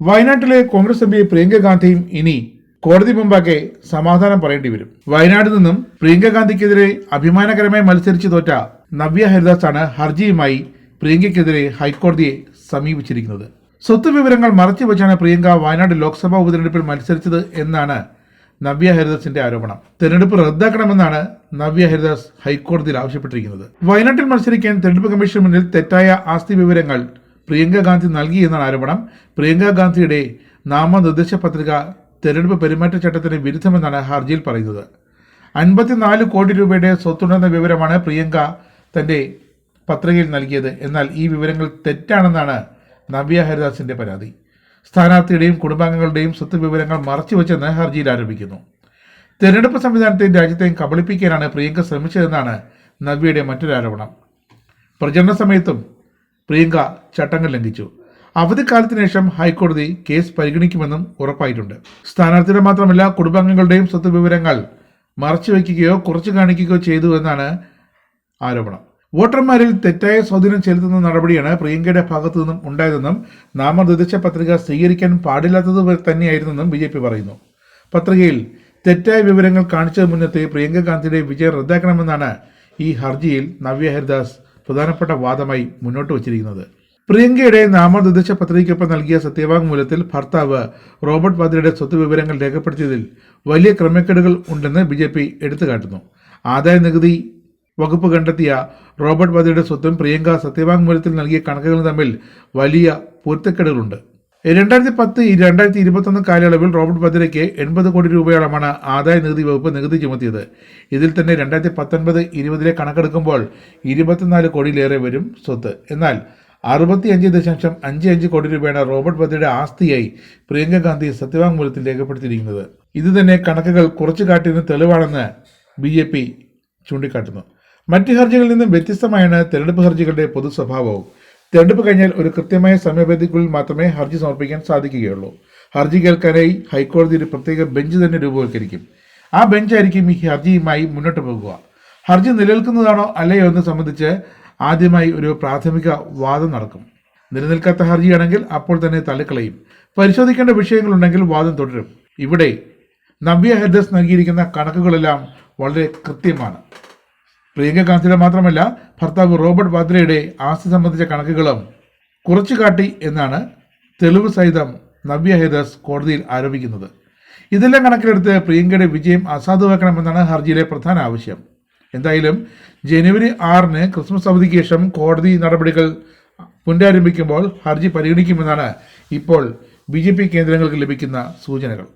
വയനാട്ടിലെ Congress M P Priyanka ഗാന്ധിയും ഇനി കോടതി മുമ്പാകെ സമാധാനം പറയേണ്ടി വരും. വയനാട് നിന്നും പ്രിയങ്ക ഗാന്ധിക്കെതിരെ അഭിമാനകരമായി മത്സരിച്ച് തോറ്റ നവ്യ ഹരിദാസ് ആണ് ഹർജിയുമായി പ്രിയങ്കയ്ക്കെതിരെ ഹൈക്കോടതിയെ സമീപിച്ചിരിക്കുന്നത്. സ്വത്ത് വിവരങ്ങൾ മറച്ചുവെച്ചാണ് പ്രിയങ്ക വയനാട് ലോക്സഭാ ഉപതെരഞ്ഞെടുപ്പിൽ മത്സരിച്ചത് എന്നാണ് നവ്യ ഹരിദാസിന്റെ ആരോപണം. തെരഞ്ഞെടുപ്പ് റദ്ദാക്കണമെന്നാണ് നവ്യ ഹരിദാസ് ഹൈക്കോടതിയിൽ ആവശ്യപ്പെട്ടിരിക്കുന്നത്. വയനാട്ടിൽ മത്സരിക്കാൻ തെരഞ്ഞെടുപ്പ് കമ്മീഷന് മുന്നിൽ തെറ്റായ ആസ്തി വിവരങ്ങൾ പ്രിയങ്ക ഗാന്ധി നൽകി എന്നാണ് ആരോപണം. പ്രിയങ്ക ഗാന്ധിയുടെ നാമനിർദ്ദേശ പത്രിക തെരഞ്ഞെടുപ്പ് പെരുമാറ്റച്ചട്ടത്തിന് വിരുദ്ധമെന്നാണ് ഹർജിയിൽ പറയുന്നത്. അൻപത്തിനാല് കോടി രൂപയുടെ സ്വത്തുണ്ടെന്ന വിവരമാണ് പ്രിയങ്ക തന്റെ പത്രികയിൽ നൽകിയത്. എന്നാൽ ഈ വിവരങ്ങൾ തെറ്റാണെന്നാണ് നവ്യ ഹരിദാസിന്റെ പരാതി. സ്ഥാനാർത്ഥിയുടെയും കുടുംബാംഗങ്ങളുടെയും സ്വത്ത് വിവരങ്ങൾ മറച്ചുവെച്ചെന്ന് ഹർജിയിൽ ആരോപിക്കുന്നു. തെരഞ്ഞെടുപ്പ് സംവിധാനത്തെയും രാജ്യത്തെയും കബളിപ്പിക്കാനാണ് പ്രിയങ്ക ശ്രമിച്ചതെന്നാണ് നവ്യയുടെ മറ്റൊരു ആരോപണം പ്രചരണ സമയത്തും പ്രിയങ്ക ചട്ടങ്ങൾ ലംഘിച്ചു. അവധിക്കാലത്തിന് ശേഷം ഹൈക്കോടതി കേസ് പരിഗണിക്കുമെന്നും ഉറപ്പായിട്ടുണ്ട്. സ്ഥാനാർത്ഥിയുടെ മാത്രമല്ല കുടുംബാംഗങ്ങളുടെയും സ്വത്ത് വിവരങ്ങൾ മറച്ചുവെക്കുകയോ കുറച്ചു കാണിക്കുകയോ ചെയ്തു എന്നാണ് ആരോപണം. വോട്ടർമാരിൽ തെറ്റായ സ്വാധീനം ചെലുത്തുന്ന നടപടിയാണ് പ്രിയങ്കയുടെ ഭാഗത്തു നിന്നും ഉണ്ടായതെന്നും നാമനിർദ്ദേശ പത്രിക സ്വീകരിക്കാൻ പാടില്ലാത്തത് തന്നെയായിരുന്നെന്നും ബി ജെ പി പറയുന്നു. പത്രികയിൽ തെറ്റായ വിവരങ്ങൾ കാണിച്ചത് മുന്നത്തെ പ്രിയങ്ക ഗാന്ധിയുടെ വിജയം റദ്ദാക്കണമെന്നാണ് ഈ ഹർജിയിൽ നവ്യ ഹരിദാസ് പ്രധാനപ്പെട്ട വാദമായി മുന്നോട്ട് വച്ചിരിക്കുന്നത്. പ്രിയങ്കയുടെ നാമനിർദ്ദേശ പത്രികയ്ക്കൊപ്പം നൽകിയ സത്യവാങ്മൂലത്തിൽ ഭർത്താവ് റോബർട്ട് വാദ്രയുടെ സ്വത്ത് വിവരങ്ങൾ രേഖപ്പെടുത്തിയതിൽ വലിയ ക്രമക്കേടുകൾ ഉണ്ടെന്ന് ബി ജെ പി എടുത്തുകാട്ടുന്നു. ആദായ നികുതി വകുപ്പ് കണ്ടെത്തിയ റോബർട്ട് വാദ്രയുടെ സ്വത്തും പ്രിയങ്ക സത്യവാങ്മൂലത്തിൽ നൽകിയ കണക്കുകളും തമ്മിൽ വലിയ പൊരുത്തക്കേടുകളുണ്ട്. രണ്ടായിരത്തി പത്ത് രണ്ടായിരത്തി ഇരുപത്തൊന്ന് കാലയളവിൽ റോബർട്ട് ഭദ്രയ്ക്ക് എൺപത് കോടി രൂപയോളമാണ് ആദായ നികുതി വകുപ്പ് നികുതി ചുമത്തിയത്. ഇതിൽ തന്നെ രണ്ടായിരത്തി പത്തൊൻപത് ഇരുപതിലെ കണക്കെടുക്കുമ്പോൾ ഇരുപത്തിനാല് കോടിയിലേറെ വരും സ്വത്ത്. എന്നാൽ അറുപത്തി അഞ്ച് ദശാംശം അഞ്ച് അഞ്ച് കോടി രൂപയാണ് റോബർട്ട് ഭദ്രയുടെ ആസ്തിയായി പ്രിയങ്ക ഗാന്ധി സത്യവാങ്മൂലത്തിൽ രേഖപ്പെടുത്തിയിരിക്കുന്നത്. ഇത് തന്നെ കണക്കുകൾ കുറച്ചു കാട്ടിയതിന് തെളിവാണെന്ന് ബി ജെ പി ചൂണ്ടിക്കാട്ടുന്നു. മറ്റ് ഹർജികളിൽ നിന്നും വ്യത്യസ്തമായാണ് തെരഞ്ഞെടുപ്പ് ഹർജികളുടെ പൊതു സ്വഭാവവും തെരഞ്ഞെടുപ്പ് കഴിഞ്ഞാൽ ഒരു കൃത്യമായ സമയപരിധിക്കുള്ളിൽ മാത്രമേ ഹർജി സമർപ്പിക്കാൻ സാധിക്കുകയുള്ളൂ. ഹർജി കേൾക്കാനായി ഹൈക്കോടതി ഒരു പ്രത്യേക ബെഞ്ച് തന്നെ രൂപവൽക്കരിക്കും ആ ബെഞ്ചായിരിക്കും ഈ ഹർജിയുമായി മുന്നോട്ട് പോകുക. ഹർജി നിലനിൽക്കുന്നതാണോ അല്ലയോ എന്ന് സംബന്ധിച്ച് ആദ്യമായി ഒരു പ്രാഥമിക വാദം നടക്കും. നിലനിൽക്കാത്ത ഹർജിയാണെങ്കിൽ അപ്പോൾ തന്നെ തള്ളിക്കളയും. പരിശോധിക്കേണ്ട വിഷയങ്ങളുണ്ടെങ്കിൽ വാദം തുടരും. ഇവിടെ നവ്യ ഹെഡസ് നൽകിയിരിക്കുന്ന കണക്കുകളെല്ലാം വളരെ കൃത്യമാണ്. പ്രിയങ്ക ഗാന്ധിയുടെ മാത്രമല്ല ഭർത്താവ് റോബർട്ട് വാദ്രയുടെ ആസ്തി സംബന്ധിച്ച കണക്കുകളും കുറച്ചു കാട്ടി എന്നാണ് തെളിവ് സഹിതം നവ്യ ഹേദസ് കോടതിയിൽ ആരോപിക്കുന്നത്. ഇതെല്ലാം കണക്കിലെടുത്ത് പ്രിയങ്കയുടെ വിജയം അസാധുവാക്കണമെന്നാണ് ഹർജിയിലെ പ്രധാന ആവശ്യം. എന്തായാലും ജനുവരി ആറിന് ക്രിസ്മസ് അവധിക്ക് ശേഷം കോടതി നടപടികൾ പുനരാരംഭിക്കുമ്പോൾ ഹർജി പരിഗണിക്കുമെന്നാണ് ഇപ്പോൾ ബി കേന്ദ്രങ്ങൾക്ക് ലഭിക്കുന്ന സൂചനകൾ.